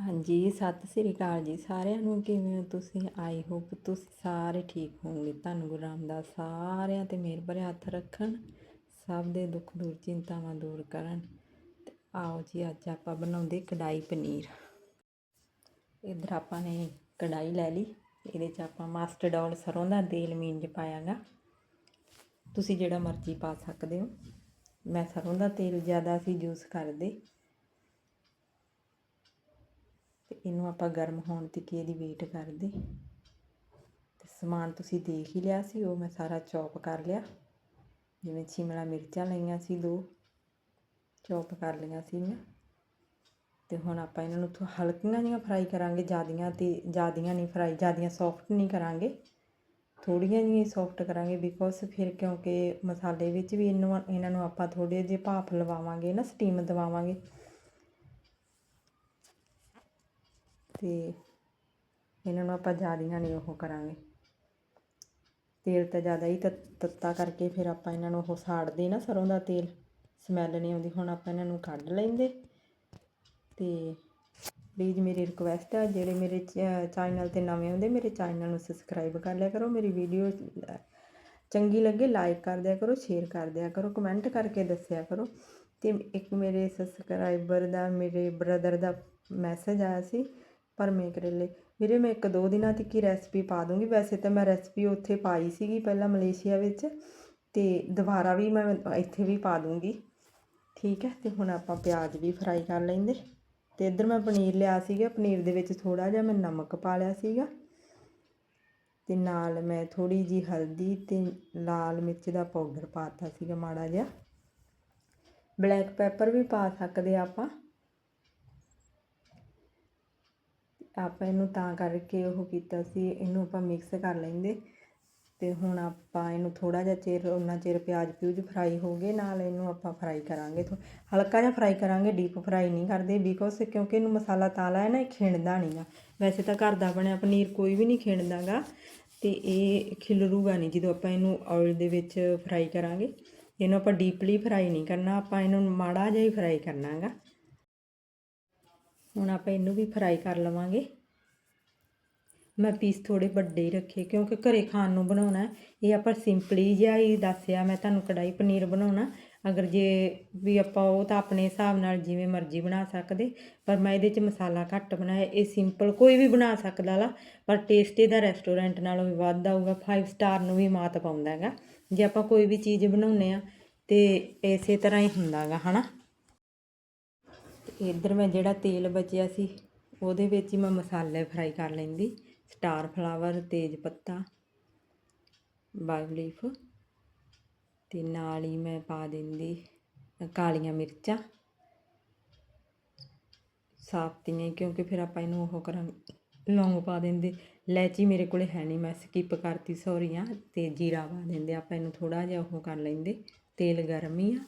ਹਾਂਜੀ, ਸਤਿ ਸ੍ਰੀ ਅਕਾਲ ਜੀ ਸਾਰਿਆਂ ਨੂੰ। ਕਿਵੇਂ ਹੋ ਤੁਸੀਂ? ਆਈ ਹੋਪ ਤੁਸੀਂ ਸਾਰੇ ਠੀਕ ਹੋਵੋਗੇ। ਤੁਹਾਨੂੰ ਗੁਰੂ ਰਾਮਦਾਸ। ਸਾਰਿਆਂ ਤੇ ਮਿਹਰ ਭਰੇ ਹੱਥ ਰੱਖਣ। ਸਭ ਦੇ ਦੁੱਖ ਦੂਰ, ਚਿੰਤਾਵਾਂ ਦੂਰ ਕਰਨ। ਤੇ ਆਓ ਜੀ, ਅੱਜ ਆਪਾਂ ਬਣਾਉਂਦੇ ਕੜਾਈ ਪਨੀਰ। ਇਧਰ ਆਪਾਂ ਨੇ ਕੜਾਈ ਲੈ ਲਈ। ਇਹਦੇ 'ਚ ਆਪਾਂ ਮਸਟਰਡ ਔਰ ਸਰੋਂ ਦਾ ਤੇਲ ਮੀਨ 'ਚ ਪਾਇਆਗਾ। ਤੁਸੀਂ ਜਿਹੜਾ ਮਰਜ਼ੀ ਪਾ ਸਕਦੇ ਹੋ। ਮੈਂ ਸਰੋਂ ਦਾ ਤੇਲ ਜ਼ਿਆਦਾ ਅਸੀਂ ਯੂਜ਼ ਕਰਦੇ। ਤੇ ਇਹਨੂੰ ਆਪਾਂ ਗਰਮ ਹੋਣ ਤੱਕ ਇਹਦੀ ਵੇਟ ਕਰਦੇ। ਤੇ ਸਮਾਨ ਤੁਸੀਂ ਦੇਖ ਹੀ ਲਿਆ ਸੀ, ਉਹ ਮੈਂ ਸਾਰਾ ਚੌਪ ਕਰ ਲਿਆ। ਜਿਵੇਂ ਸ਼ਿਮਲਾ ਮਿਰਚਾਂ ਲਈਆਂ ਸੀ ਦੋ ਚੌਪ ਕਰ ਲਈਆਂ ਸੀ ਮੈਂ। ਤੇ ਹੁਣ ਆਪਾਂ ਇਹਨਾਂ ਨੂੰ ਥੋ, ਹਲਕੀਆਂ ਜਿਹੀਆਂ ਫਰਾਈ ਕਰਾਂਗੇ, ਜਿਆਦੀਆਂ ਤੇ ਜਿਆਦੀਆਂ ਨਹੀਂ ਫਰਾਈ ਜਿਆਦੀਆਂ ਸੌਫਟ ਨਹੀਂ ਕਰਾਂਗੇ। ਥੋੜੀਆਂ ਜਿਹੀਆਂ ਸੌਫਟ ਕਰਾਂਗੇ ਬਿਕੋਜ਼ ਫਿਰ ਕਿਉਂਕਿ ਮਸਾਲੇ ਵਿੱਚ ਵੀ ਇਹਨੂੰ, ਇਹਨਾਂ ਨੂੰ ਆਪਾਂ ਥੋੜੇ ਜਿਹੇ ਭਾਫ ਲਵਾਵਾਂਗੇ, ਨਾ ਸਟੀਮ ਦਵਾਵਾਂਗੇ। ਤੇ ਇਹਨਾਂ ਨੂੰ ਆਪਾਂ ਜ਼ਿਆਦੀਆਂ ਨਹੀਂ ਉਹ ਕਰਾਂਗੇ। ਤੇਲ ਤਾਂ ਜ਼ਿਆਦਾ ਹੀ ਤੱਤਾ ਕਰਕੇ ਫਿਰ ਆਪਾਂ ਇਹਨਾਂ ਨੂੰ ਉਹ ਸਾੜਦੇ ਨਾ ਸਰੋਂ ਦਾ ਤੇਲ। ਸਮੈਲ ਨਹੀਂ ਆਉਂਦੀ, ਹੁਣ ਆਪਾਂ ਇਹਨਾਂ ਨੂੰ ਕੱਢ ਲੈਂਦੇ। ਤੇ ਪਲੀਜ਼ ਮੇਰੀ ਰਿਕੁਐਸਟ ਹੈ ਜਿਹੜੇ ਮੇਰੇ ਚੈਨਲ ਤੇ ਨਵੇਂ ਹੁੰਦੇ, ਮੇਰੇ ਚੈਨਲ ਨੂੰ ਸਬਸਕ੍ਰਾਈਬ ਕਰ ਲਿਆ ਕਰੋ। ਮੇਰੀ ਵੀਡੀਓ ਚੰਗੀ ਲੱਗੇ ਲਾਈਕ ਕਰ ਦਿਆ ਕਰੋ ਸ਼ੇਅਰ ਕਰ ਦਿਆ ਕਰੋ ਕਮੈਂਟ ਕਰਕੇ ਦੱਸਿਆ ਕਰੋ। ਤੇ ਇੱਕ ਮੇਰੇ ਸਬਸਕ੍ਰਾਈਬਰ ਦਾ, ਮੇਰੇ ਬ੍ਰਦਰ ਦਾ ਮੈਸੇਜ ਆਇਆ ਸੀ ਭਰਮੇ ਕਰੇਲੇ ਵੀਰੇ, ਮੈਂ ਇੱਕ ਦੋ ਦਿਨਾਂ ਤੱਕ ਹੀ ਰੈਸਪੀ ਪਾ ਦੂੰਗੀ। ਵੈਸੇ ਤਾਂ ਮੈਂ ਰੈਸਪੀ ਉੱਥੇ ਪਾਈ ਸੀਗੀ ਪਹਿਲਾਂ ਮਲੇਸ਼ੀਆ ਵਿੱਚ ਤੇ ਦੁਬਾਰਾ ਵੀ ਮੈਂ ਇੱਥੇ ਵੀ ਪਾ ਦੂੰਗੀ। ਠੀਕ ਹੈ, ਤੇ ਹੁਣ ਆਪਾਂ ਪਿਆਜ਼ ਵੀ ਫਰਾਈ ਕਰ ਲੈਂਦੇ। ਤੇ ਇੱਧਰ ਮੈਂ ਪਨੀਰ ਲਿਆ ਸੀਗਾ। ਪਨੀਰ ਦੇ ਵਿੱਚ ਥੋੜਾ ਜਿਹਾ ਮੈਂ ਨਮਕ ਪਾ ਲਿਆ ਸੀਗਾ। ਤੇ ਨਾਲ ਮੈਂ ਥੋੜੀ ਜੀ ਹਲਦੀ ਤੇ ਲਾਲ ਮਿਰਚ ਦਾ ਪਾਊਡਰ ਪਾਤਾ ਸੀਗਾ, ਮਾੜਾ ਜਿਹਾ। ਬਲੈਕ ਪੈਪਰ ਵੀ ਪਾ ਸਕਦੇ ਆਪਾਂ। ਆਪਾਂ ਇਹਨੂੰ ਤਾਂ ਕਰਕੇ ਉਹ ਕੀਤਾ ਸੀ, ਇਹਨੂੰ ਆਪਾਂ ਮਿਕਸ ਕਰ ਲੈਂਦੇ। ਤੇ ਹੁਣ ਆਪਾਂ ਇਹਨੂੰ ਥੋੜਾ ਜਿਹਾ ਚਿਰ ਉਹਨਾਂ ਚਿਰ ਪਿਆਜ਼ ਪਿਊਜ਼ ਫਰਾਈ ਹੋ ਗਏ, ਨਾਲ ਇਹਨੂੰ ਆਪਾਂ ਫਰਾਈ ਕਰਾਂਗੇ। ਹਲਕਾ ਜਿਹਾ ਫਰਾਈ ਕਰਾਂਗੇ ਡੀਪ ਫਰਾਈ ਨਹੀਂ ਕਰਦੇ ਬਿਕੋਜ਼ ਕਿਉਂਕਿ ਇਹਨੂੰ ਮਸਾਲਾ ਤਾਲਾ ਹੈ ਨਾ, ਇਹ ਖਿੰਡਦਾ ਨਹੀਂਗਾ ਵੈਸੇ ਤਾਂ ਘਰ ਦਾ ਬਣਿਆ ਪਨੀਰ ਕੋਈ ਵੀ ਨਹੀਂ ਖਿੰਡਦਾਗਾ ਤੇ ਇਹ ਖਿਲਰੂਗਾ ਨਹੀਂ ਜਦੋਂ ਆਪਾਂ ਇਹਨੂੰ ਆਇਲ ਦੇ ਵਿੱਚ ਫਰਾਈ ਕਰਾਂਗੇ। ਇਹਨੂੰ ਆਪਾਂ ਡੀਪਲੀ ਫਰਾਈ ਨਹੀਂ ਕਰਨਾ, ਆਪਾਂ ਇਹਨੂੰ ਮਾੜਾ ਜਿਹਾ ਹੀ ਫਰਾਈ ਕਰਨਾਗਾ ਹੁਣ ਆਪਾਂ ਇਹਨੂੰ ਵੀ ਫਰਾਈ ਕਰ ਲਵਾਂਗੇ। ਮੈਂ ਪੀਸ ਥੋੜੇ ਵੱਡੇ ਹੀ ਰੱਖੇ, ਕਿਉਂਕਿ ਘਰੇ ਖਾਣ ਨੂੰ ਬਣਾਉਣਾ ਇਹ ਆਪਾਂ ਸਿੰਪਲੀ ਜਿਹਾ ਹੀ ਦੱਸਿਆ, ਮੈਂ ਤੁਹਾਨੂੰ ਕੜਾਈ ਪਨੀਰ ਬਣਾਉਣਾ। ਅਗਰ ਜੇ ਵੀ ਆਪਾਂ ਉਹ ਤਾਂ ਆਪਣੇ ਹਿਸਾਬ ਨਾਲ ਜਿਵੇਂ ਮਰਜ਼ੀ ਬਣਾ ਸਕਦੇ, ਪਰ ਮੈਂ ਇਹਦੇ 'ਚ ਮਸਾਲਾ ਘੱਟ ਬਣਾਇਆ। ਇਹ ਸਿੰਪਲ ਕੋਈ ਵੀ ਬਣਾ ਸਕਦਾ ਲਾ ਪਰ ਟੇਸਟ ਇਹਦਾ ਰੈਸਟੋਰੈਂਟ ਨਾਲੋਂ ਵੀ ਵੱਧ ਆਊਗਾ 5 ਸਟਾਰ ਨੂੰ ਵੀ ਮਾਤ ਪਾਉਂਦਾ ਹੈਗਾ। ਜੇ ਆਪਾਂ ਕੋਈ ਵੀ ਚੀਜ਼ ਬਣਾਉਨੇ ਆ ਤੇ ਇਸੇ ਤਰ੍ਹਾਂ ਹੀ ਹੁੰਦਾਗਾ ਹਨਾ? ਇੱਧਰ ਮੈਂ ਜਿਹੜਾ ਤੇਲ ਬਚਿਆ ਸੀ, ਉਹਦੇ ਵਿੱਚ ਹੀ ਮੈਂ ਮਸਾਲੇ ਫਰਾਈ ਕਰ ਲੈਂਦੀ। ਸਟਾਰ ਫਲਾਵਰ ਤੇਜ ਪੱਤਾ ਬਾਗ ਲੀਫ ਤੇ ਨਾਲ ਹੀ ਮੈਂ ਪਾ ਦਿੰਦੀ ਕਾਲੀਆਂ ਮਿਰਚਾਂ। ਸਾਫਤੀਆਂ ਕਿਉਂਕਿ ਫਿਰ ਆਪਾਂ ਇਹਨੂੰ ਉਹ ਕਰਾਂਗੇ ਲੌਂਗ ਪਾ ਦਿੰਦੇ। ਲੈਚੀ ਮੇਰੇ ਕੋਲੇ ਹੈ ਨਹੀਂ, ਮੈਂ ਸਕਿਪ ਕਰਤੀ ਸੌਰੀ ਆ। ਤੇ ਜੀਰਾ ਪਾ ਦਿੰਦੇ, ਆਪਾਂ ਇਹਨੂੰ ਥੋੜਾ ਜਿਹਾ ਉਹ ਕਰ ਲੈਂਦੇ। ਤੇਲ ਗਰਮ ਹੀ ਆ।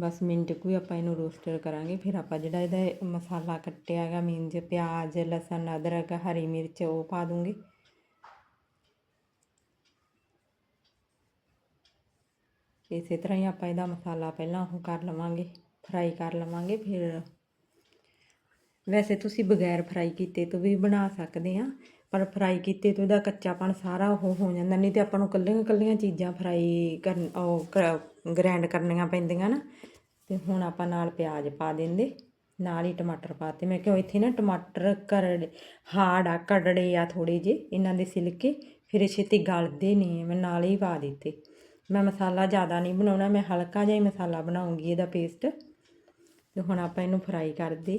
ਬਸ ਮਿੰਟ ਕੁ ਆਪਾਂ ਇਹਨੂੰ ਰੋਸਟਰ ਕਰਾਂਗੇ। ਫਿਰ ਆਪਾਂ ਜਿਹੜਾ ਇਹਦਾ ਮਸਾਲਾ ਕੱਟਿਆ ਹੈਗਾ, ਮੀਨਜ ਪਿਆਜ਼, ਲਸਣ, ਅਦਰਕ, ਹਰੀ ਮਿਰਚ, ਉਹ ਪਾ ਦੂੰਗੇ। ਇਸੇ ਤਰ੍ਹਾਂ ਹੀ ਆਪਾਂ ਇਹਦਾ ਮਸਾਲਾ ਪਹਿਲਾਂ ਉਹ ਕਰ ਲਵਾਂਗੇ ਫਰਾਈ ਕਰ ਲਵਾਂਗੇ। ਫਿਰ ਵੈਸੇ ਤੁਸੀਂ ਬਗੈਰ ਫਰਾਈ ਕੀਤੇ ਤੋਂ ਵੀ ਬਣਾ ਸਕਦੇ ਆ, ਪਰ ਫਰਾਈ ਕੀਤੇ ਤੋਂ ਇਹਦਾ ਕੱਚਾਪਣ ਸਾਰਾ ਉਹ ਹੋ ਜਾਂਦਾ, ਨਹੀਂ ਤੇ ਆਪਾਂ ਨੂੰ ਕੱਲੀਆਂ ਕੱਲੀਆਂ ਚੀਜ਼ਾਂ ਫਰਾਈ ਕਰਨ, ਉਹ ਗ੍ਰੈਂਡ ਕਰਨੀਆਂ ਪੈਂਦੀਆਂ ਨਾ। ਤੇ ਹੁਣ ਆਪਾਂ ਨਾਲ ਪਿਆਜ਼ ਪਾ ਦਿੰਦੇ, ਨਾਲ ਹੀ ਟਮਾਟਰ ਪਾਤੇ ਮੈਂ ਕਿਉਂ ਇੱਥੇ ਨਾ ਟਮਾਟਰ ਕਰੜ, ਹਾਰਡ ਆ ਕੜੜੇ ਆ ਥੋੜੇ ਜੇ ਇਹਨਾਂ ਦੇ ਸਿਲਕੇ, ਫਿਰ ਇਹ ਛੇਤੀ ਗਲਦੇ ਨਹੀਂ ਮੈਂ ਨਾਲ ਹੀ ਪਾ ਦਿੱਤੇ। ਮੈਂ ਮਸਾਲਾ ਜ਼ਿਆਦਾ ਨਹੀਂ ਬਣਾਉਣਾ, ਮੈਂ ਹਲਕਾ ਜਿਹਾ ਹੀ ਮਸਾਲਾ ਬਣਾਉਂਗੀ ਇਹਦਾ ਪੇਸਟ ਤੇ ਹੁਣ ਆਪਾਂ ਇਹਨੂੰ ਫਰਾਈ ਕਰਦੇ।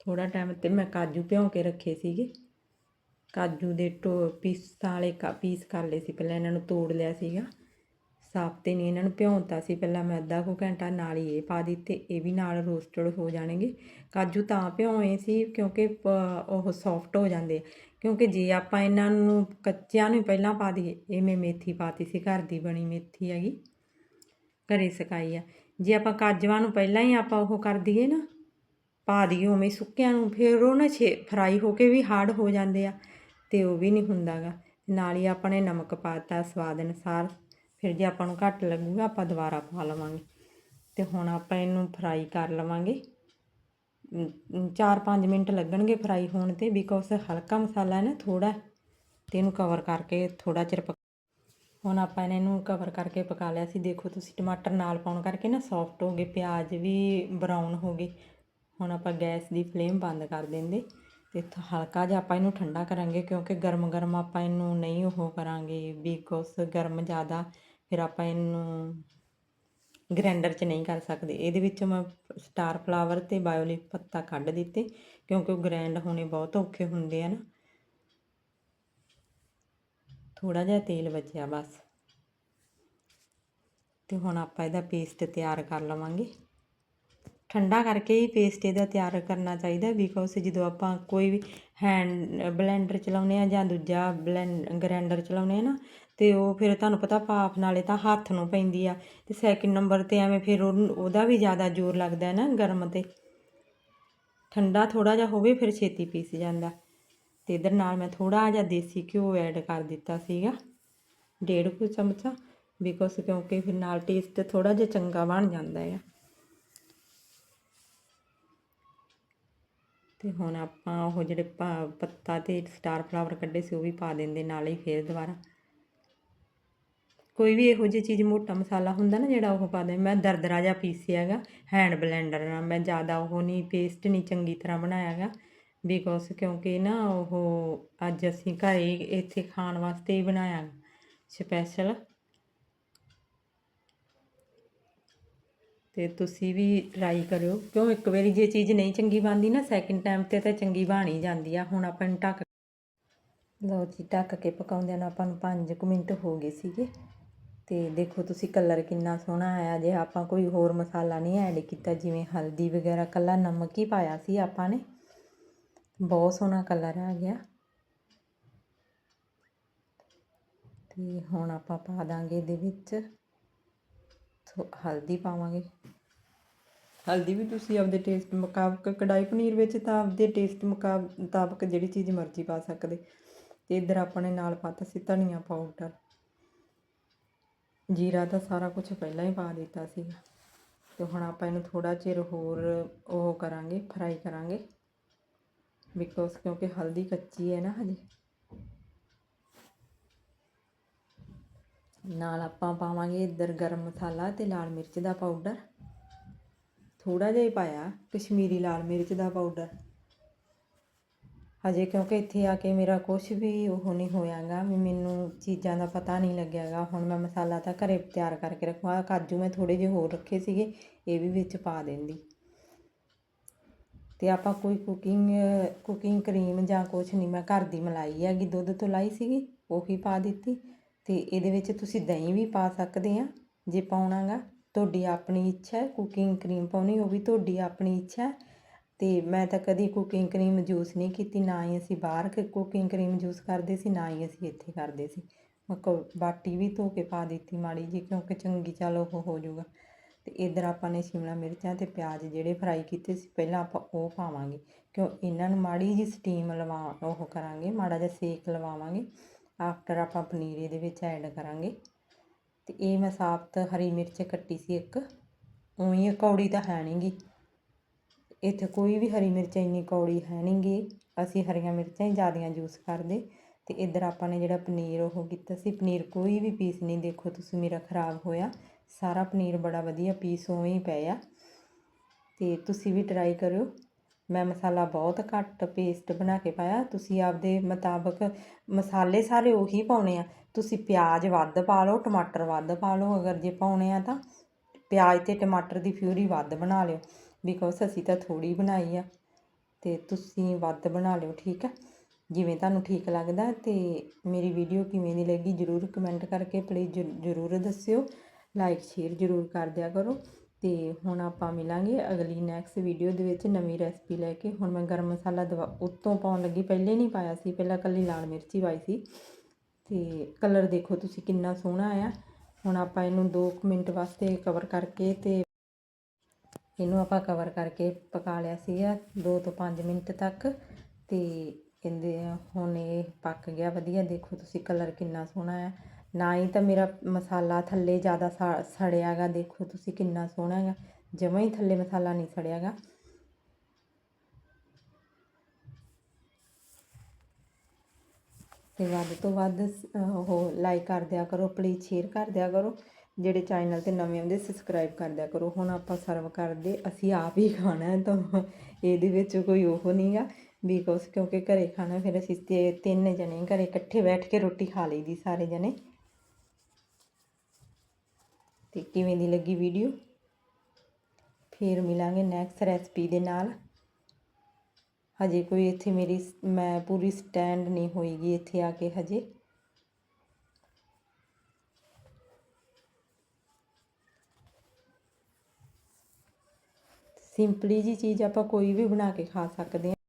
ਥੋੜਾ ਟਾਈਮ ਤੇ ਮੈਂ ਕਾਜੂ ਭਿਉਂ ਕੇ ਰੱਖੇ ਸੀਗੇ। ਕਾਜੂ ਦੇ ਟੋ, ਪੀਸਾਂ ਵਾਲੇ ਪੀਸ ਕਰ ਲਏ ਸੀ, ਪਹਿਲਾਂ ਇਹਨਾਂ ਨੂੰ ਤੋੜ ਲਿਆ ਸੀਗਾ। ਸਾਫ਼ ਤੇ ਨਹੀਂ ਇਹਨਾਂ ਨੂੰ ਭਿਉਂਤਾ ਸੀ। ਪਹਿਲਾਂ ਮੈਂ ਅੱਧਾ ਕੁ ਘੰਟਾ ਨਾਲ ਹੀ ਇਹ ਪਾ ਦਿੱਤੇ, ਇਹ ਵੀ ਨਾਲ ਰੋਸਟਡ ਹੋ ਜਾਣਗੇ। ਕਾਜੂ ਤਾਂ ਭਿਉਂਏ ਸੀ ਕਿਉਂਕਿ ਉਹ ਸੌਫਟ ਹੋ ਜਾਂਦੇ। ਕਿਉਂਕਿ ਜੇ ਆਪਾਂ ਇਹਨਾਂ ਨੂੰ ਕੱਚਿਆਂ ਨੂੰ ਪਹਿਲਾਂ ਪਾ ਦਈਏ, ਇਹ ਮੈਂ ਮੇਥੀ ਪਾਤੀ ਸੀ, ਘਰ ਦੀ ਬਣੀ ਮੇਥੀ ਹੈਗੀ, ਘਰੇ ਸਕਾਈ ਆ। ਜੇ ਆਪਾਂ ਕਾਜੂਆਂ ਨੂੰ ਪਹਿਲਾਂ ਹੀ ਆਪਾਂ ਉਹ ਕਰ ਦਈਏ ਨਾ, ਪਾ ਦਈਏ ਉਵੇਂ ਸੁੱਕਿਆਂ ਨੂੰ, ਫਿਰ ਉਹ ਨਾ ਛੇ ਫਰਾਈ ਹੋ ਕੇ ਵੀ ਹਾਰਡ ਹੋ ਜਾਂਦੇ ਆ ਤੇ ਉਹ ਵੀ ਨਹੀਂ ਹੁੰਦਾਗਾ। ਨਾਲ ਹੀ ਆਪਾਂ ਨੇ ਨਮਕ ਪਾਤਾ ਸਵਾਦ ਅਨੁਸਾਰ। ਫਿਰ ਜੇ ਆਪਾਂ ਨੂੰ ਘੱਟ ਲੱਗੂਗਾ, ਆਪਾਂ ਦੁਬਾਰਾ ਪਾ ਲਵਾਂਗੇ। ਤੇ ਹੁਣ ਆਪਾਂ ਇਹਨੂੰ ਫਰਾਈ ਕਰ ਲਵਾਂਗੇ। 4-5 ਮਿੰਟ ਲੱਗਣਗੇ ਫਰਾਈ ਹੋਣ ਤੇ ਬਿਕੋਜ਼ ਹਲਕਾ ਮਸਾਲਾ ਹੈ ਨਾ ਥੋੜਾ ਤੇ ਇਹਨੂੰ ਕਵਰ ਕਰਕੇ ਥੋੜਾ ਚਿਰ ਪਕ ਹੁਣ ਆਪਾਂ ਨੇ ਇਹਨੂੰ ਕਵਰ ਕਰਕੇ ਪਕਾ ਲਿਆ ਸੀ। ਦੇਖੋ ਤੁਸੀਂ ਟਮਾਟਰ ਨਾਲ ਪਾਉਣ ਕਰਕੇ ਨਾ ਸੌਫਟ ਹੋ ਗਏ, ਪਿਆਜ਼ ਵੀ ਬਰਾਊਨ ਹੋ ਗਏ। ਹੁਣ ਆਪਾਂ ਗੈਸ ਦੀ ਫਲੇਮ ਬੰਦ ਕਰ ਦਿੰਦੇ। ਤੇ ਹਲਕਾ ਜਿਹਾ ਆਪਾਂ ਇਹਨੂੰ ਠੰਡਾ ਕਰਾਂਗੇ, ਕਿਉਂਕਿ ਗਰਮ ਗਰਮ ਆਪਾਂ ਇਹਨੂੰ ਨਹੀਂ ਉਹ ਕਰਾਂਗੇ ਬਿਕੋਜ਼ ਗਰਮ ਜ਼ਿਆਦਾ ਫਿਰ ਆਪਾਂ ਇਹਨੂੰ ਗ੍ਰਾਈਂਡਰ 'ਚ ਨਹੀਂ ਕਰ ਸਕਦੇ। ਇਹਦੇ ਵਿੱਚੋਂ ਮੈਂ ਸਟਾਰ ਫਲਾਵਰ ਤੇ ਬਾਇਓਲਿਕ ਪੱਤਾ ਕੱਢ ਦਿੱਤੇ, ਕਿਉਂਕਿ ਉਹ ਗ੍ਰੈਂਡ ਹੋਣੇ ਬਹੁਤ ਔਖੇ ਹੁੰਦੇ ਆ ਨਾ। ਥੋੜਾ ਜਿਹਾ ਤੇਲ ਬਚਿਆ ਬਸ। ਤੇ ਹੁਣ ਆਪਾਂ ਇਹਦਾ ਪੇਸਟ ਤਿਆਰ ਕਰ ਲਵਾਂਗੇ। ਠੰਡਾ ਕਰਕੇ ਹੀ ਪੇਸਟ ਇਹਦਾ ਤਿਆਰ ਕਰਨਾ ਚਾਹੀਦਾ ਬਿਕੋਜ਼ ਜਦੋਂ ਆਪਾਂ ਕੋਈ ਵੀ ਹੈਂਡ ਬਲੈਂਡਰ ਚਲਾਉਂਦੇ ਆ ਜਾਂ ਦੂਜਾ ਬਲੈਂਡ ਗ੍ਰਾਈਂਡਰ ਚਲਾਉਂਦੇ ਆ ਨਾ ਅਤੇ ਉਹ ਫਿਰ ਤੁਹਾਨੂੰ ਪਤਾ ਭਾਫ ਨਾਲੇ ਤਾਂ ਹੱਥ ਨੂੰ ਪੈਂਦੀ ਆ। ਅਤੇ ਸੈਕਿੰਡ ਨੰਬਰ ਤੇ ਐਵੇਂ ਫਿਰ ਉਹਨੂੰ- ਉਹਦਾ ਵੀ ਜ਼ਿਆਦਾ ਜ਼ੋਰ ਲੱਗਦਾ ਨਾ ਗਰਮ ਤੇ। ਠੰਡਾ ਥੋੜ੍ਹਾ ਜਿਹਾ ਹੋਵੇ ਫਿਰ ਛੇਤੀ ਪੀਸ ਜਾਂਦਾ। ਅਤੇ ਇਧਰ ਨਾਲ ਮੈਂ ਥੋੜ੍ਹਾ ਜਿਹਾ ਦੇਸੀ ਘਿਓ ਐਡ ਕਰ ਦਿੱਤਾ ਸੀਗਾ। ਡੇਢ ਕੁ ਚਮਚਾ ਬਿਕੋਜ਼ ਕਿਉਂਕਿ ਫਿਰ ਨਾਲ ਟੇਸਟ ਥੋੜ੍ਹਾ ਜਿਹਾ ਚੰਗਾ ਬਣ ਜਾਂਦਾ ਹੈ ਤੇ ਹੁਣ ਆਪਾਂ ਉਹ ਜਿਹੜੇ ਪੱਤਾ ਤੇ ਸਟਾਰ ਫਲਾਵਰ ਕੱਢੇ ਸੀ ਉਹ ਵੀ ਪਾ ਦਿੰਦੇ, ਨਾਲ ਹੀ ਫੇਰ ਦੁਬਾਰਾ। ਕੋਈ ਵੀ ਇਹੋ ਜਿਹੀ ਚੀਜ਼ ਮੋਟਾ ਮਸਾਲਾ ਹੁੰਦਾ ਨਾ ਜਿਹੜਾ ਉਹ ਪਾ ਦੇ, ਮੈਂ ਦਰਦਰਾ ਜਿਹਾ ਪੀਸਿਆ ਹੈਗਾ ਹੈਂਡ ਬਲੈਂਡਰ ਨਾਲ, ਮੈਂ ਜ਼ਿਆਦਾ ਉਹ ਨਹੀਂ ਪੇਸਟ ਨਹੀਂ ਚੰਗੀ ਤਰ੍ਹਾਂ ਬਣਾਇਆ ਹੈਗਾ ਬਿਕੋਜ਼ ਕਿਉਂਕਿ ਨਾ ਉਹ ਅੱਜ ਅਸੀਂ ਘਰੇ ਇੱਥੇ ਖਾਣ ਵਾਸਤੇ ਹੀ ਬਣਾਇਆ ਸਪੈਸ਼ਲ ਤੇ ਤੁਸੀਂ ਵੀ ਟਰਾਈ ਕਰਿਓ, ਕਿਉਂ ਇੱਕ ਵਾਰੀ ਜੇ ਚੀਜ਼ ਨਹੀਂ ਚੰਗੀ ਬਣਦੀ ਨਾ ਸੈਕਿੰਡ ਟਾਈਮ ਤੇ ਤਾਂ ਚੰਗੀ ਬਣ ਹੀ ਜਾਂਦੀ ਆ, ਹੁਣ ਆਪਾਂ ਨੂੰ ਢੱਕ ਲਓ ਜੀ, ਢੱਕ ਕੇ ਪਕਾਉਂਦਿਆਂ ਨੂੰ ਆਪਾਂ ਨੂੰ 5 ਕੁ ਮਿੰਟ ਹੋ ਗਏ ਸੀਗੇ। ਅਤੇ ਦੇਖੋ ਤੁਸੀਂ ਕਲਰ ਕਿੰਨਾ ਸੋਹਣਾ ਆਇਆ, ਜੇ ਆਪਾਂ ਕੋਈ ਹੋਰ ਮਸਾਲਾ ਨਹੀਂ ਐਡ ਕੀਤਾ, ਜਿਵੇਂ ਹਲਦੀ ਵਗੈਰਾ ਇਕੱਲਾ ਨਮਕ ਹੀ ਪਾਇਆ ਸੀ ਆਪਾਂ ਨੇ। ਬਹੁਤ ਸੋਹਣਾ ਕਲਰ ਆ ਗਿਆ। ਤੇ ਹੁਣ ਆਪਾਂ ਪਾ ਦਾਂਗੇ ਇਹਦੇ ਵਿੱਚ। ਥੋ- ਹਲਦੀ ਪਾਵਾਂਗੇ। ਹਲਦੀ ਵੀ ਤੁਸੀਂ ਆਪਦੇ ਟੇਸਟ ਮੁਤਾਬਕ ਕੜਾਈ ਪਨੀਰ ਵਿੱਚ ਤਾਂ ਆਪਦੇ ਟੇਸਟ ਮੁਕਾਬ- ਮੁਤਾਬਕ ਜਿਹੜੀ ਚੀਜ਼ ਮਰਜ਼ੀ ਪਾ ਸਕਦੇ। ਤੇ ਇੱਧਰ ਆਪਾਂ ਨੇ ਨਾਲ ਪਾਤਾ ਸੀ ਧਨੀਆ ਪਾਊਡਰ ਜੀਰਾ ਤਾਂ ਸਾਰਾ ਕੁਝ ਪਹਿਲਾਂ ਹੀ ਪਾ ਦਿੱਤਾ ਸੀ ਤੇ ਹੁਣ ਆਪਾਂ ਇਹਨੂੰ ਥੋੜਾ ਚਿਰ ਹੋਰ ਉਹ ਕਰਾਂਗੇ ਫਰਾਈ ਕਰਾਂਗੇ। ਬਿਕੋਜ਼ ਕਿਉਂਕਿ ਹਲਦੀ ਕੱਚੀ ਹੈ ਨਾ ਹਜੇ। ਨਾਲ ਆਪਾਂ ਪਾਵਾਂਗੇ ਇੱਧਰ ਗਰਮ ਮਸਾਲਾ ਤੇ ਲਾਲ ਮਿਰਚ ਦਾ ਪਾਊਡਰ ਥੋੜਾ ਜਿਹਾ ਹੀ ਪਾਇਆ, ਕਸ਼ਮੀਰੀ ਲਾਲ ਮਿਰਚ ਦਾ ਪਾਊਡਰ ਹਜੇ ਕਿਉਂਕਿ ਇੱਥੇ ਆ ਕੇ ਮੇਰਾ ਕੁਛ ਵੀ ਉਹ ਨਹੀਂ ਹੋਇਆਗਾ, ਵੀ ਮੈਨੂੰ ਚੀਜ਼ਾਂ ਦਾ ਪਤਾ ਨਹੀਂ ਲੱਗਿਆਗਾ। ਹੁਣ ਮੈਂ ਮਸਾਲਾ ਤਾਂ ਘਰੇ ਤਿਆਰ ਕਰਕੇ ਰੱਖਵਾ ਕਾਜੂ ਮੈਂ ਥੋੜ੍ਹੇ ਜਿਹੇ ਹੋਰ ਰੱਖੇ ਸੀਗੇ, ਇਹ ਵੀ ਵਿੱਚ ਪਾ ਦਿੰਦੀ। ਤੇ ਆਪਾਂ ਕੋਈ ਕੁਕਿੰਗ ਕੁਕਿੰਗ ਕਰੀਮ ਜਾਂ ਕੁਛ ਨਹੀਂ, ਮੈਂ ਘਰ ਦੀ ਮਲਾਈ ਹੈਗੀ, ਦੁੱਧ ਤੋਂ ਲਾਈ ਸੀਗੀ, ਉਹੀ ਪਾ ਦਿੱਤੀ। ਤੇ ਇਹਦੇ ਵਿੱਚ ਤੁਸੀਂ ਦਹੀਂ ਵੀ ਪਾ ਸਕਦੇ ਆ, ਜੇ ਪਾਉਣਾਗਾ। ਤੁਹਾਡੀ ਆਪਣੀ ਇੱਛਾ ਹੈ ਕੁਕਿੰਗ ਕਰੀਮ ਪਾਉਣੀ, ਉਹ ਵੀ ਤੁਹਾਡੀ ਆਪਣੀ ਇੱਛਾ ਹੈ। ਅਤੇ ਮੈਂ ਤਾਂ ਕਦੀ ਕੁਕਿੰਗ ਕਰੀਮ ਯੂਸ ਨਹੀਂ ਕੀਤੀ, ਨਾ ਹੀ ਅਸੀਂ ਬਾਹਰ ਕੁਕਿੰਗ ਕਰੀਮ ਯੂਸ ਕਰਦੇ ਸੀ, ਨਾ ਹੀ ਅਸੀਂ ਇੱਥੇ ਕਰਦੇ ਸੀ। ਮੈਂ ਕੋ ਬਾਟੀ ਵੀ ਧੋ ਕੇ ਪਾ ਦਿੱਤੀ ਮਾੜੀ ਜਿਹੀ, ਕਿਉਂਕਿ ਚੰਗੀ ਚੱਲ ਉਹ ਹੋ ਜਾਊਗਾ। ਅਤੇ ਇੱਧਰ ਆਪਾਂ ਨੇ ਸ਼ਿਮਲਾ ਮਿਰਚਾਂ ਅਤੇ ਪਿਆਜ਼ ਜਿਹੜੇ ਫਰਾਈ ਕੀਤੇ ਸੀ, ਪਹਿਲਾਂ ਆਪਾਂ ਉਹ ਪਾਵਾਂਗੇ। ਕਿਉਂ ਇਹਨਾਂ ਨੂੰ ਮਾੜੀ ਜਿਹੀ ਸਟੀਮ ਲਵਾ, ਉਹ ਕਰਾਂਗੇ, ਮਾੜਾ ਜਿਹਾ ਸੇਕ ਲਵਾਵਾਂਗੇ। ਆਫਟਰ ਆਪਾਂ ਪਨੀਰ ਇਹਦੇ ਵਿੱਚ ਐਡ ਕਰਾਂਗੇ। ਅਤੇ ਇਹ ਮੈਂ ਸਾਬਤ ਹਰੀ ਮਿਰਚ ਕੱਟੀ ਸੀ ਇੱਕ। ਉਵੇਂ ਕੌੜੀ ਤਾਂ ਹੈ ਨਹੀਂਗੀ ਇੱਥੇ ਕੋਈ ਵੀ ਹਰੀ ਮਿਰਚ ਇੰਨੀ ਕੌੜੀ ਹੈ ਨਹੀਂਗੀ ਅਸੀਂ ਹਰੀਆਂ ਮਿਰਚਾਂ ਹੀ ਜ਼ਿਆਦੀਆਂ ਯੂਜ਼ ਕਰਦੇ। ਅਤੇ ਇੱਧਰ ਆਪਾਂ ਨੇ ਜਿਹੜਾ ਪਨੀਰ ਉਹ ਕੀਤਾ ਸੀ। ਪਨੀਰ ਕੋਈ ਵੀ ਪੀਸ ਨਹੀਂ ਦੇਖੋ ਤੁਸੀਂ, ਮੇਰਾ ਖਰਾਬ ਹੋਇਆ। ਸਾਰਾ ਪਨੀਰ ਬੜਾ ਵਧੀਆ ਪੀਸ ਉਵੇਂ ਹੀ ਪਿਆ ਆ। ਤੇ ਤੁਸੀਂ ਵੀ ਟਰਾਈ ਕਰਿਓ। ਮੈਂ ਮਸਾਲਾ ਬਹੁਤ ਘੱਟ ਪੇਸਟ ਬਣਾ ਕੇ ਪਾਇਆ। ਤੁਸੀਂ ਆਪਦੇ ਮੁਤਾਬਕ ਮਸਾਲੇ ਸਾਰੇ ਉਹੀ ਪਾਉਣੇ ਆ। ਤੁਸੀਂ ਪਿਆਜ਼ ਵੱਧ ਪਾ ਲਓ, ਟਮਾਟਰ ਵੱਧ ਪਾ ਲਓ। ਅਗਰ ਜੇ ਪਾਉਣੇ ਆ ਤਾਂ ਪਿਆਜ਼ ਤੇ ਟਮਾਟਰ ਦੀ ਫਿਊਰੀ ਵੱਧ ਬਣਾ ਲਿਓ। ਬਿਕੋਜ਼ ਅਸੀਂ ਤਾਂ ਥੋੜੀ ਬਣਾਈ ਆ ਤੇ ਤੁਸੀਂ ਵੱਧ ਬਣਾ ਲਿਓ, ਠੀਕ ਆ? ਜਿਵੇਂ ਤੁਹਾਨੂੰ ਠੀਕ ਲੱਗਦਾ ਤੇ ਮੇਰੀ ਵੀਡੀਓ ਕਿਵੇਂ ਦੀ ਲੱਗੀ ਜਰੂਰ ਕਮੈਂਟ ਕਰਕੇ ਪਲੀਜ਼ ਜਰੂਰ ਦੱਸਿਓ। ਲਾਈਕ ਸ਼ੇਅਰ ਜਰੂਰ ਕਰ ਦਿਆ ਕਰੋ ਤੇ ਹੁਣ ਆਪਾਂ ਮਿਲਾਂਗੇ ਅਗਲੀ ਨੈਕਸਟ ਵੀਡੀਓ ਦੇ ਵਿੱਚ ਨਵੀਂ ਰੈਸਪੀ ਲੈ ਕੇ। ਹੁਣ ਮੈਂ ਗਰਮ ਮਸਾਲਾ ਦਵਾ, ਉੱਤੋਂ ਪਾਉਣ ਲੱਗੀ, ਪਹਿਲੇ ਨਹੀਂ ਪਾਇਆ ਸੀ, ਪਹਿਲਾਂ ਕੱਲੀ ਲਾਲ ਮਿਰਚੀ ਪਾਈ ਸੀ। ਤੇ ਕਲਰ ਦੇਖੋ ਤੁਸੀਂ ਕਿੰਨਾ ਸੋਹਣਾ ਆਇਆ। ਹੁਣ ਆਪਾਂ ਇਹਨੂੰ 2 ਮਿੰਟ ਵਾਸਤੇ ਕਵਰ ਕਰਕੇ ਤੇ ਇਹਨੂੰ ਆਪਾਂ ਕਵਰ ਕਰਕੇ ਪਕਾ ਲਿਆ ਸੀਗਾ 2 ਤੋਂ 5 ਮਿੰਟ ਤੱਕ ਤੇ ਇਹਦੇ ਹੁਣ ਇਹ ਪੱਕ ਗਿਆ ਵਧੀਆ। ਦੇਖੋ ਤੁਸੀਂ ਕਲਰ ਕਿੰਨਾ ਸੋਹਣਾ ਹੈ। ਨਾ ਹੀ ਤਾਂ ਮੇਰਾ ਮਸਾਲਾ ਥੱਲੇ ਜ਼ਿਆਦਾ ਸੜਿਆਗਾ ਦੇਖੋ ਤੁਸੀਂ ਕਿੰਨਾ ਸੋਹਣਾ ਹੈਗਾ। ਜਮਾਂ ਹੀ ਥੱਲੇ ਮਸਾਲਾ ਨਹੀਂ ਸੜਿਆਗਾ ਤੇ ਵੱਧ ਤੋਂ ਵੱਧ ਉਹ ਲਾਈਕ ਕਰ ਦਿਆ ਕਰੋ ਪਲੀਜ਼ ਸ਼ੇਅਰ ਕਰ ਦਿਆ ਕਰੋ। ਜਿਹੜੇ ਚੈਨਲ ਤੇ ਨਵੇਂ ਆਉਂਦੇ ਸਬਸਕ੍ਰਾਈਬ ਕਰ ਦਿਆ ਕਰੋ। ਹੁਣ ਆਪਾਂ ਸਰਵ ਕਰਦੇ, ਅਸੀਂ ਆਪ ਹੀ ਖਾਣਾ ਹੈ, ਤਾਂ ਇਹਦੇ ਵਿੱਚ ਕੋਈ ਉਹ ਨਹੀਂਗਾ ਬਿਕੋਜ਼ ਕਿਉਂਕਿ ਘਰੇ ਖਾਣਾ, ਫਿਰ ਅਸੀਂ ਤੇ ਤਿੰਨ ਜਣੇ ਘਰੇ ਇਕੱਠੇ ਬੈਠ ਕੇ ਰੋਟੀ ਖਾ ਲਈਦੀ ਸਾਰੇ ਜਣੇ। ਤੇ ਕਿਵੇਂ ਦੀ ਲੱਗੀ ਵੀਡੀਓ ਫਿਰ ਮਿਲਾਂਗੇ ਨੈਕਸਟ ਰੈਸਪੀ ਦੇ ਨਾਲ। ਹਜੇ ਕੋਈ ਇੱਥੇ ਮੇਰੀ ਮੈਂ ਪੂਰੀ ਸਟੈਂਡ ਨਹੀਂ ਹੋਈਗੀ ਇੱਥੇ ਆ ਕੇ ਹਜੇ। ਸਿੰਪਲੀ ਜਿਹੀ ਚੀਜ਼ ਆਪਾਂ ਕੋਈ ਵੀ ਬਣਾ ਕੇ ਖਾ ਸਕਦੇ ਹਾਂ।